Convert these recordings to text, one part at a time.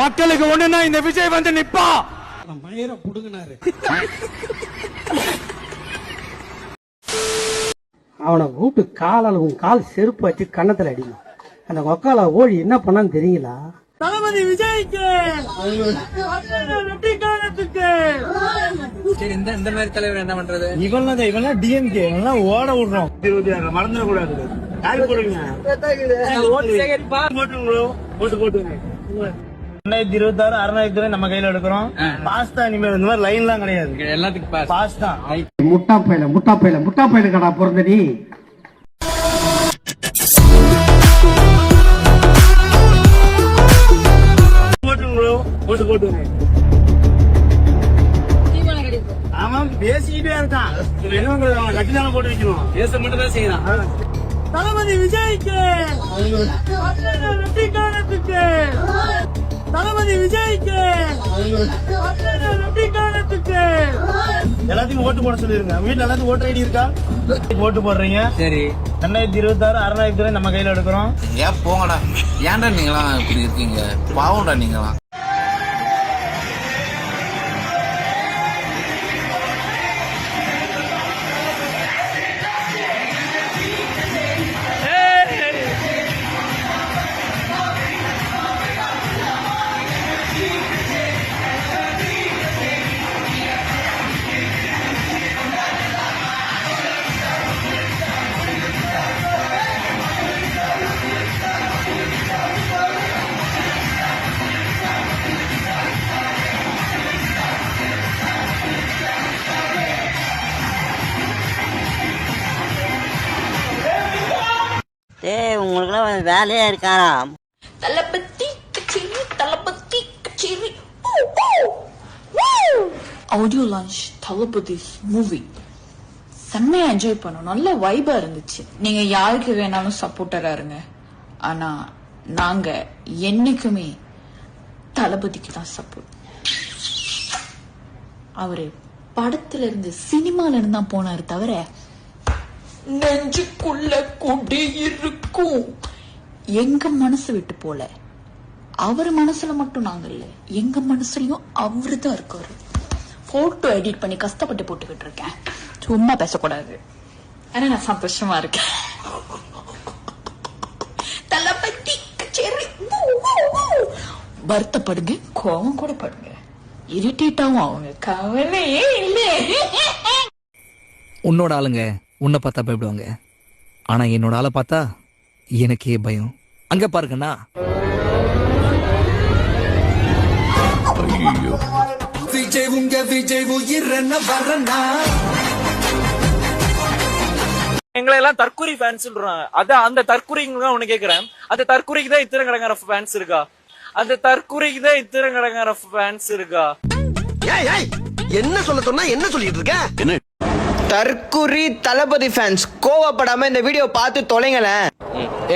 மக்களுக்கு ஒண்ணுன்னா இந்த விஜய் வந்து நிப்பா. மயிரை புடுங்கினாரு. அவனை கூப்பிட்டு காலால் உன் கால் செருப்பு வச்சு கன்னத்துல அடிக்கும். அந்த கொக்கால ஓடி என்ன பண்ணான்னு தெரியுங்களா தளபதி விஜய்க்கு! இந்த இந்த மாதிரி தலைவர் என்ன பண்றது? இவன் இவன் டிஎம்கே இவன் ஓட விடுறோம். மறந்துடக்கூடாது யாரு போடுங்க ஓட்டு சேகரிப்பா? போட்டு போட்டு. ரெண்டாயிரத்தி இருபத்தி ஆறு ரூபாய் நம்ம கையில எடுக்கிறோம். பாஸ்தா இனிமேல் இந்த மாதிரி லைன் எல்லாம் கிடையாது. எல்லாத்துக்கும் பாஸ் பாஸ் தான் முட்டா பையல முட்டா பையல முட்டா பையல கடா பிறந்த நீ. போட்டு போட்டு போட்டு அவன் பேசிக்கிட்டே இருக்கான் கட்டிதான போட்டு வைக்கணும்? பேச மட்டும் தான் செய்யலாம் தளபதி விஜய்க்கு! வெற்றி காலத்துக்கு தளபதி விஜய்க்கு! காலத்துக்கு எல்லாத்தையும் ஓட்டு போட சொல்லிருங்க. வீட்டுல எல்லாத்தையும் ஓட்டு ஐடி இருக்கா? ஓட்டு போடுறீங்க. சரி. ரெண்டாயிரத்தி இருபத்தி ஆறு அறுநூத்தி ரூபாய் நம்ம கையில எடுக்கிறோம். ஏன் போங்கடா. ஏன்டா நீங்களாம் இப்படி இருக்கீங்க? பாவம்டா நீங்களாம். வேலையா இருக்காராம். தளபதி கச்சேரி தளபதி கச்சேரி. ஆடியோ லான்ச் தளபதி மூவி செம்மையா என்ஜாய் பண்ணோம். நல்ல வைபா இருந்துச்சு. நீங்க யாருக்கு வேணாலும் சப்போர்ட்டரா இருங்க. ஆனா நாங்க என்னைக்குமே தளபதிக்கு தான் சப்போர்ட் அவரு படத்துல இருந்து சினிமால இருந்து தான் போனாரு தவிர நெஞ்சுக்குள்ள கொடி இருக்கும். எங்க மனசு விட்டு போல. அவர் மனசுல மட்டும் நாங்க இல்ல. எங்க மனசுலயும் அவரு தான் இருக்காரு. போட்டோ எடிட் பண்ணி கஷ்டப்பட்டு போட்டுக்கிட்டு இருக்கேன். சும்மா பேசக்கூடாது. ஆனா நான் சந்தோஷமா இருக்கேன். தளபதி கச்சேரி. வருத்தப்படுங்க கோவம் கூட படுங்க. இரிட்டேட்டாவும் அவங்க. கவலையே இல்லை. உன்னோட ஆளுங்க உன்னை பார்த்தா பயப்படுவாங்க. ஆனா என்னோட ஆளை பார்த்தா எனக்கே பயம். அங்க பாருங்கண்ணா. விஜய் உங்க விஜய் உயிர் என்ன வரனா எங்களை எல்லாம் தற்கொலை ஃபேன்ஸ் சொல்றாங்க அதான் அந்த தற்கொலைக்கு தான் உன்னை கேக்குறேன். அந்த தற்கொலைக்கு தான் இத்தனை கடங்கார ஃபேன்ஸ் இருக்கா? அந்த தற்கொலைக்கு தான் இத்தனை கடங்கார ஃபேன்ஸ் இருக்கா? என்ன சொல்ல சொன்னா என்ன சொல்லிட்டு இருக்க? தற்குறி தளபதி ஃபேன்ஸ் கோவப்படாம இந்த வீடியோ பார்த்து தொலைங்களேன்.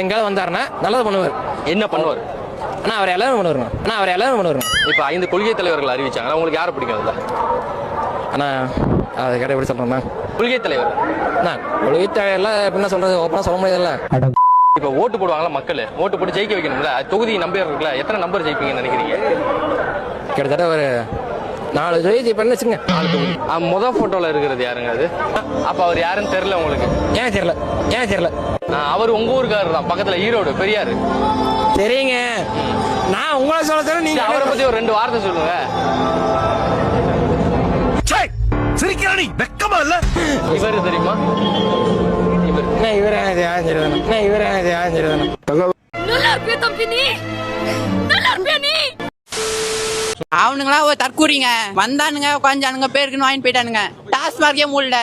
எங்காவது வந்தாருன்னா நல்லது பண்ணுவார். என்ன பண்ணுவார்? ஆனா அவர் எல்லாரும் பண்ணுவாருங்க. ஆனா அவர் எல்லாரும் பண்ணுவாருங்க. இப்ப ஐந்து கொள்கை தலைவர்கள் அறிவிச்சாங்க உங்களுக்கு யாரை பிடிக்கும் அதுல? ஆனா அதை கேட்ட எப்படி சொல்றேன்னா? கொள்கை தலைவர். நான் கொள்கைத்தாயெல்லாம் என்ன சொல்றது ஓப்பனா சொல்ல முடியாதுல்ல. இப்ப ஓட்டு போடுவாங்களா மக்கள்? ஓட்டு போட்டு ஜெயிக்க வைக்கணும்ல? தொகுதி நம்பர் இருக்குல்ல எத்தனை நம்பர் ஜெயிப்பீங்கன்னு நினைக்கிறீங்க? கிட்டத்தட்ட ஒரு நாலு ஜெயிச்சு பண்ணி வச்சுங்க முத போட்டோல இருக்கிறது யாருங்க அது? அப்ப அவர் யாருன்னு தெரியல உங்களுக்கு? ஏன் தெரியல? ஏன் தெரியல? அவர் உங்க ஊருக்காரர் தான் பக்கத்துல ஈரோடு பெரியாரு. சரிங்க நான் உங்களை சொல்ல சொல்ல நீங்க அவரை பத்தி ஒரு ரெண்டு வார்த்தை சொல்லுங்க. சிரிக்கிறானி வெக்கமா இல்ல? இவர் தெரியுமா? இவர். இவரே இவரே இது அவனுங்களா ஒரு தற்கூறிங்க. வந்தானுங்க உட்காந்துனுங்க பேருக்குன்னு வாங்கிட்டு போயிட்டானுங்க. டாஸ்மார்க்கே மூடல.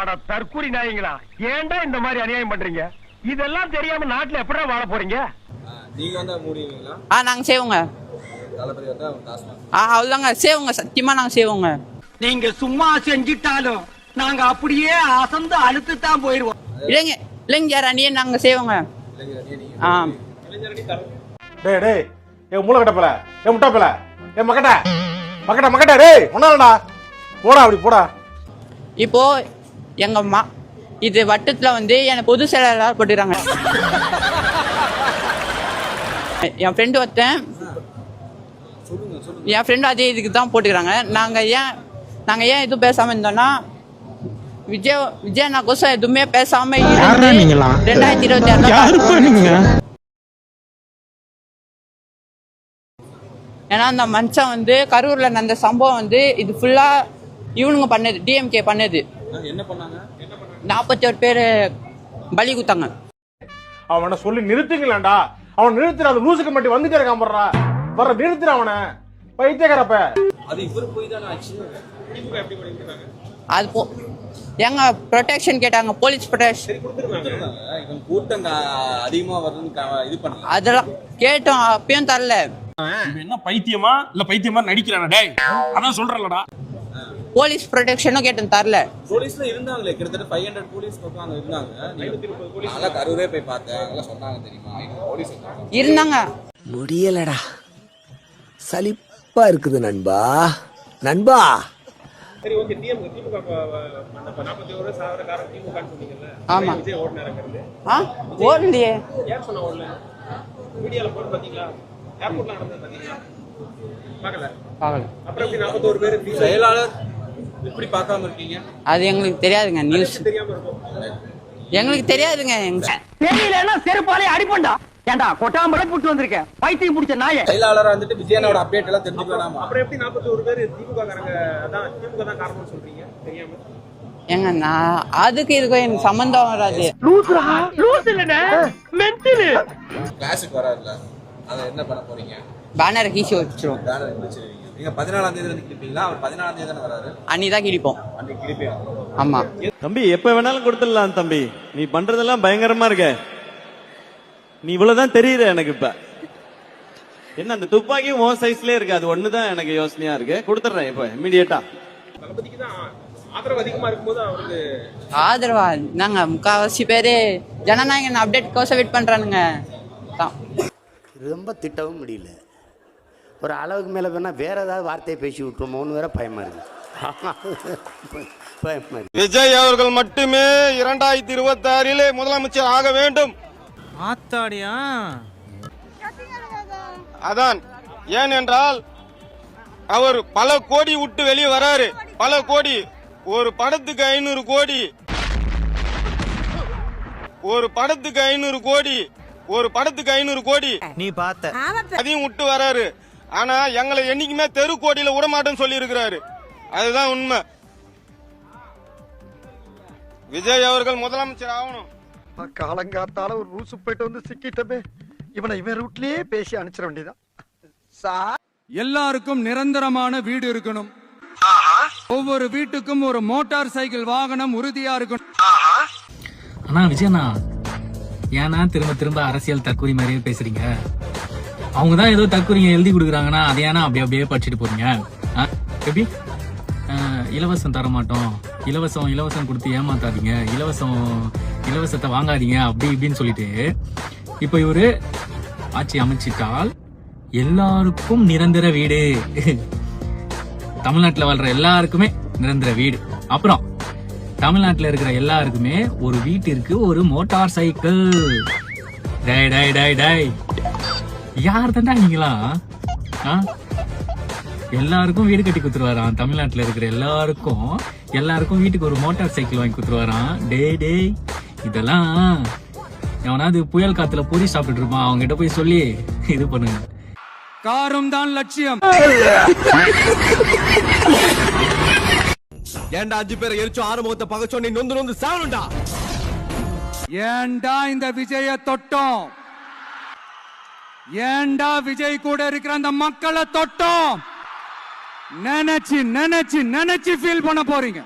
அட தற்கூரி நாயங்களா ஏன்டா இந்த மாதிரி அநியாயம் பண்றீங்க? இதெல்லாம் தெரியாம நாட்டுல எப்படா வாழ போறீங்க? ஆ நாங்க செய்வோங்க. ஆ அவ்வளோதாங்க செய்வோங்க சத்தியமா நாங்க செய்வோங்க. நீங்க சும்மா செஞ்சிட்டாலும் நாங்க அப்படியே அசந்து அழுத்து தான் போயிருவோம் இல்லைங்க இல்லைங்க அணியே நாங்க செய்வோங்க. ஆ. டேய் டேய் ஏ மூளை கட்டப்பல ஏ முட்டாப்பல ஏ மக்கட்ட மக்கட்ட மக்கட்ட டேய் ஒன்னாலடா போடா அப்படி போடா. இப்போ எங்க மா இது வட்டத்துல வந்து எனக்கு பொது செயலாளர் போட்டுறாங்க என் ஃப்ரெண்டு ஒருத்தன் என் ஃப்ரெண்டும் அதே இதுக்கு தான் போட்டுக்கிறாங்க. நாங்கள் ஏன் நாங்கள் ஏன் எதுவும் பேசாமல் இருந்தோம்னா விஜய் விஜய் நான் கோசம் எதுவுமே பேசாம இருந்து ரெண்டாயிரத்தி இருபத்தி ஆறுல ஏன்னா அந்த மனுஷன் வந்து கரூர்ல நடந்த சம்பவம் வந்து இது ஃபுல்லா இவனுங்க பண்ணது டிஎம்கே பண்ணது. என்ன பண்ணாங்க? நாற்பத்தி ஒரு பேர் பலி குத்தாங்க. அவனை சொல்லி நிறுத்துங்களேன்டா. அவன் நிறுத்துற அந்த லூசுக்கு மட்டும் வந்துட்டே இருக்கான் போடுறா. வர நிறுத்துற அவனை. பைத்தியக்காரப்ப. அது போ எங்க ப்ரொடெக்ஷன் கேட்டாங்க போலீஸ் ப்ரொடெக்ஷன் கூட்டம் அதிகமா வருதுன்னு இது பண்ணல. அதெல்லாம் கேட்டோம் அப்பயும் தரல. என்ன பைத்தியமா? இல்ல பைத்தியமா நடிக்கிறானா டேய். அதான் சொல்றலடா போலீஸ் ப்ரொடெக்ஷனும் கேட்டோம் தரல. போலீஸ்ல இருந்தாங்களே கிட்டத்தட்ட ஃபைவ் ஹண்ட்ரட் போலீஸ் பக்கம் அங்க இருந்தாங்க. அதெல்லாம் கரூரே போய் பார்த்தேன். அதெல்லாம் சொன்னாங்க தெரியுமா? போலீஸ் இருந்தாங்க. முடியலடா. சலிப்பா இருக்குது நண்பா. நண்பா. சரி ஓகே டிஎம் திமுக அந்த நாற்பத்தி ஒரு சாவர காரன் திமுக சொன்னீங்கல்ல ஆமா. விஜய் ஆ? ஓடலையே. ஏன் சொன்ன ஓடல மீடியால போட்டு பாத்தீங்களா எப்படி செயலாளர் இப்படி பார்க்காம இருக்கீங்க? அது எங்களுக்கு தெரியாதுங்க நியூஸ் தெரியாம இருக்கும். எங்களுக்கு தெரியாதுங்க எங்க தெரியலன்னா செருப்பாலே அடிப்பண்டா. ஏண்டா கொட்டாம்பட புட்டு வந்திருக்கேன் பைத்தியம் பிடிச்ச நாய. செயலாளரா வந்துட்டு விஜயனோட அப்டேட் எல்லாம் தெரிஞ்சுக்கலாமா? அப்புறம் எப்படி நாற்பத்தோரு பேர் திமுக காரங்க அதான் திமுக தான் காரணம்னு சொல்றீங்க? தெரியாம? ஏங்க நான் அதுக்கு இதுக்கும் எனக்கு சம்மந்தம் வராது. லூசுரா லூசு இல்லனே மென்டல் கிளாஸுக்கு வராதுல அதை என்ன பண்ண போறீங்க? பேனர் கீசி வச்சிரும் பேனர் வச்சிருவீங்க. நீங்க பதினாலாம் தேதி வந்து கிளிப்பீங்களா அவர் பதினாலாம் தேதி தானே வராரு? அன்னிதான் கிழிப்போம். அன்னைக்கு ஆமா. தம்பி எப்ப வேணாலும் கொடுத்துடலாம் தம்பி. நீ பண்றதெல்லாம் பயங்கரமா இருக்க. நீ இவ்வளவுதான் தெரியுற எனக்கு இப்ப. என்ன அந்த துப்பாக்கியும் உன் சைஸ்லயே இருக்கு. அது ஒண்ணுதான் எனக்கு யோசனையா இருக்கு. கொடுத்துட்றேன் இப்ப இமீடியட்டா ஆதரவு அதிகமா இருக்கும்போது அவருக்கு ஆதரவா? நாங்க முக்காவாசி பேரு ஜனநாயகன் அப்டேட் கோசம் வெயிட் பண்றானுங்க. தான். ரொம்ப திட்டவும் முடியல. ஒரு அளவுக்கு மேலே வேணால் வேற ஏதாவது வார்த்தையை பேசி விட்டுருமோன்னு வேற பயமா இருக்கு. பயமா இருக்கு. விஜய் அவர்கள் மட்டுமே இரண்டாயிரத்தி இருபத்தி ஆறிலே முதலமைச்சர் ஆக வேண்டும். ஆத்தாடியா? அதான். ஏனென்றால் அவர் பல கோடி விட்டு வெளியே வராரு. பல கோடி. ஒரு படத்துக்கு ஐநூறு கோடி. ஒரு படத்துக்கு ஐநூறு கோடி. ஒரு படத்துக்கு ஐநூறு கோடி. நீ பார்த்த. அதையும் விட்டு வராரு. ஆனா எங்களை என்னைக்குமே தெரு கோடியில விட மாட்டேன்னு சொல்லி இருக்கிறாரு அதுதான் உண்மை. விஜய் அவர்கள் முதலமைச்சர் ஆகணும். காலங்காத்தால ஒரு ரூசு போயிட்டு வந்து சிக்கிட்டமே. இவனை இவன் ரூட்லயே பேசி அனுப்பிச்சிட வேண்டியதான் எல்லாருக்கும் நிரந்தரமான வீடு இருக்கணும். ஒவ்வொரு வீட்டுக்கும் ஒரு மோட்டார் சைக்கிள் வாகனம் உறுதியா இருக்கணும். அண்ணா விஜயண்ணா ஏன்னா திரும்ப திரும்ப அரசியல் தற்கூரி மாதிரியே பேசுறீங்க. அவங்க தான் ஏதோ தற்கூரிங்க எழுதி கொடுக்குறாங்கன்னா அதை ஏன்னா அப்படியே அப்படியே படிச்சுட்டு போறீங்க. ஆ? எப்படி? இலவசம் தர மாட்டோம் இலவசம் இலவசம் கொடுத்து ஏமாத்தாதீங்க. இலவசம் இலவசத்தை வாங்காதீங்க. அப்படி இப்படின்னு சொல்லிட்டு இப்போ இவர் ஆட்சி அமைச்சிட்டால் எல்லாருக்கும் நிரந்தர வீடு. தமிழ்நாட்டில் வாழ்ற எல்லாருக்குமே நிரந்தர வீடு. அப்புறம் தமிழ்நாட்டுல இருக்கிற எல்லாருக்குமே ஒரு வீட்டிற்கு ஒரு மோட்டார் சைக்கிள். டை டை டை டை யார் தாண்டா நீங்களா? எல்லாருக்கும் வீடு கட்டி குத்துருவாராம். தமிழ்நாட்டுல இருக்கிற எல்லாருக்கும் எல்லாருக்கும் வீட்டுக்கு ஒரு மோட்டார் சைக்கிள் வாங்கி குத்துருவாராம். டேய் டேய். இதெல்லாம் எவனாவது புயல் காத்துல பொரி சாப்பிட்டு இருப்பான். அவங்க கிட்ட போய் சொல்லி இது பண்ணுங்க. காரும் தான் லட்சியம். ஏன்டா அஞ்சு பேரை எரிச்சோ ஆறு முகத்தை பகச்சோ நீ நொந்து நொந்து சாவணும்டா ஏன்டா இந்த விஜய தொட்டோம்? ஏன்டா விஜய் கூட இருக்கிற அந்த மக்களை தொட்டோம்? நினைச்சு நினைச்சு நினைச்சு ஃபீல் பண்ண போறீங்க.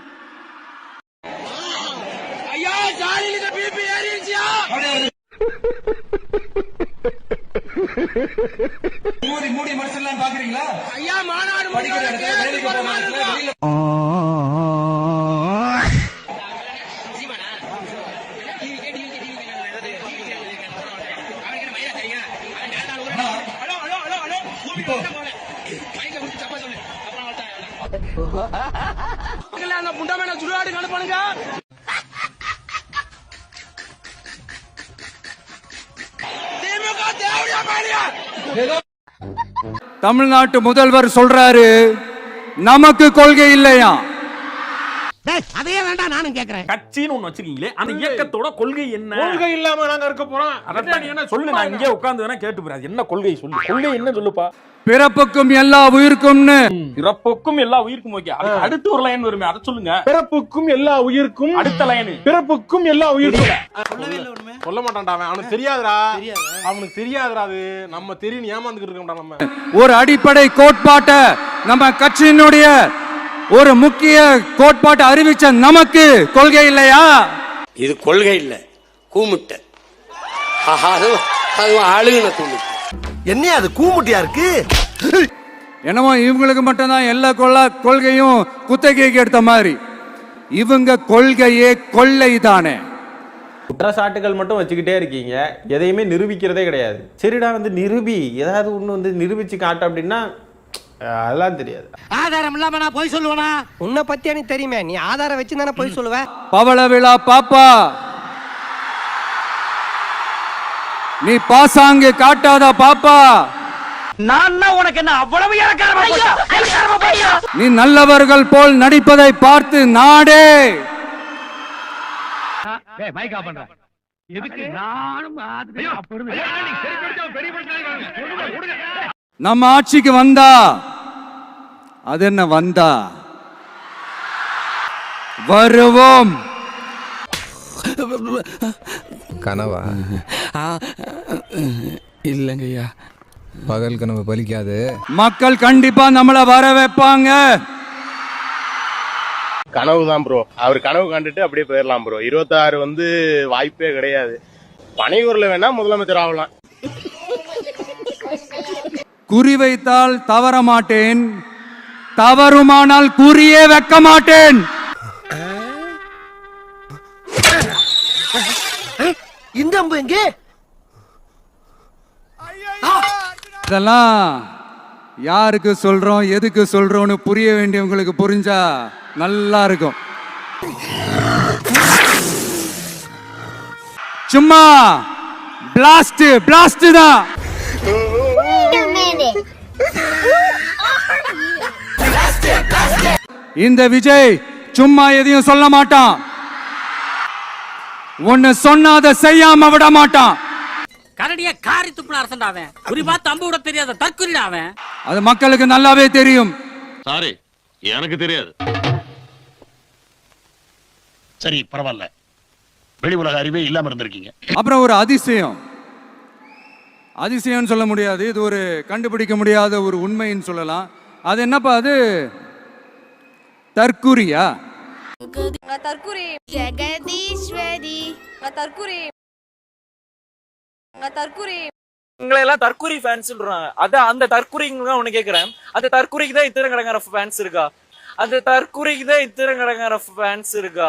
மூடி மூடி மனுஷன் பாக்குறீங்களா? ஐயா மாநாடு இப்போ அந்த புண்டமான சுடுகாடு கண்டுப்பானுங்க தமிழ்நாட்டு முதல்வர் சொல்றாரு நமக்கு கொள்கை இல்லையா அதையே வேண்டாம் நானும் கேக்குறேன். கட்சின்னு ஒண்ணு வச்சிருக்கீங்களே அந்த இயக்கத்தோட கொள்கை என்ன? கொள்கை இல்லாம நாங்க இருக்க போறோம். அதான் நீ என்ன சொல்லு நான் இங்கே உட்கார்ந்து வேணா கேட்டு போறேன். என்ன கொள்கை சொல்லு? கொள்கை என்ன சொல்லுப்பா? பிறப்புக்கும் எல்லா உயிருக்கும்னு. பிறப்புக்கும் எல்லா உயிருக்கும் ஓகே. அடுத்து ஒரு லைன் வருமே அதை சொல்லுங்க. பிறப்புக்கும் எல்லா உயிருக்கும். அடுத்த லைன் பிறப்புக்கும் எல்லா உயிருக்கும். சொல்ல மாட்டான்டா அவன். அவனுக்கு தெரியாதுடா. அவனுக்கு தெரியாதுடா அது. நம்ம தெரியும் ஏமாந்துக்கிட்டு இருக்கோம்டா நம்ம. ஒரு அடிப்படை கோட்பாட்டை நம்ம கட்சியினுடைய ஒரு முக்கிய கோட்பாட்டை அறிவிச்ச நமக்கு கொள்கை இல்லையா? இது கொள்கை இல்ல. கூமுட்டை. அதுவும் அழுகுன கூமுட்டை. என்ன அது கூமுட்டியா இருக்கு? என்னமோ இவங்களுக்கு மட்டும்தான் எல்லா கொள்ள கொள்கையும் குத்தகைக்கு எடுத்த மாதிரி. இவங்க கொள்கையே கொள்ளை தானே. குற்றச்சாட்டுகள் மட்டும் வச்சுக்கிட்டே இருக்கீங்க. எதையுமே நிரூபிக்கிறதே கிடையாது. சரிடா வந்து நிரூபி. ஏதாவது ஒண்ணு வந்து நிரூபிச்சு காட்டு அப்படின்னா அதெல்லாம் தெரியாது. ஆதாரம் இல்லாம நான் போய் சொல்லுவேனா? உன்னை பத்தி எனக்கு தெரியுமே. நீ ஆதாரம் வச்சு தானே போய் சொல்லுவ? பவள விழா பாப்பா. நீ பாசாங்கு காட்டாத பாப்பா. நான் உனக்கு என்ன அவ்வளவு நீ நல்லவர்கள் போல் நடிப்பதை பார்த்து நாடே. எதுக்கு நானும் நம்ம ஆட்சிக்கு வந்தா அது என்ன வந்தா? வருவோம். கனவா? இல்லைங்கய்யா. பகல் கனவு பலிக்காது. மக்கள் கண்டிப்பா நம்மள வர வைப்பாங்க. கனவு தான் ப்ரோ அவர் கனவு கண்டுட்டு அப்படியே போயிடலாம் ப்ரோ இருபத்தாறு வந்து வாய்ப்பே கிடையாது. பனையூர்ல வேணா முதலமைச்சர் ஆகலாம். குறி வைத்தால் தவற மாட்டேன் தவறுமானால் குறியே வைக்க மாட்டேன் இந்த அம்பு எங்கே? இதெல்லாம் யாருக்கு சொல்றோம் எதுக்கு சொல்றோம்னு புரிய வேண்டியவங்களுக்கு புரிஞ்சா நல்லா இருக்கும் சும்மா பிளாஸ்ட் பிளாஸ்ட் தான். இந்த விஜய் சும்மா எதையும் சொல்ல மாட்டான். ஒன்னு சொன்னா அதை செய்யாம விட மாட்டான். கரடிய காரி துப்புன அரசன்டா அவன். குறிப்பா தம்பு விட தெரியாத தற்குறிடா அவன். அது மக்களுக்கு நல்லாவே தெரியும். சாரி எனக்கு தெரியாது. சரி பரவாயில்ல. வெளி உலக அறிவே இல்லாம இருந்திருக்கீங்க. அப்புறம் ஒரு அதிசயம். அதிசயம்னு சொல்ல முடியாது. இது ஒரு கண்டுபிடிக்க முடியாத ஒரு உண்மைன்னு சொல்லலாம். அது என்னப்பா அது? தற்குறியா? தற்குறி. ஜெகதீஸ்வரி. தற்குறி. தற்குறி. உங்களை எல்லாம் தற்குறி ஃபேன்ஸ் சொல்றாங்க. அதான் அந்த தற்குறிங்க தான் ஒண்ணு கேக்குறேன். அந்த தற்குறிக்கு தான் இத்தனை கடங்கார ஃபேன்ஸ் இருக்கா? அந்த தற்குறிக்கு தான் இத்தனை கடங்கார ஃபேன்ஸ் இருக்கா?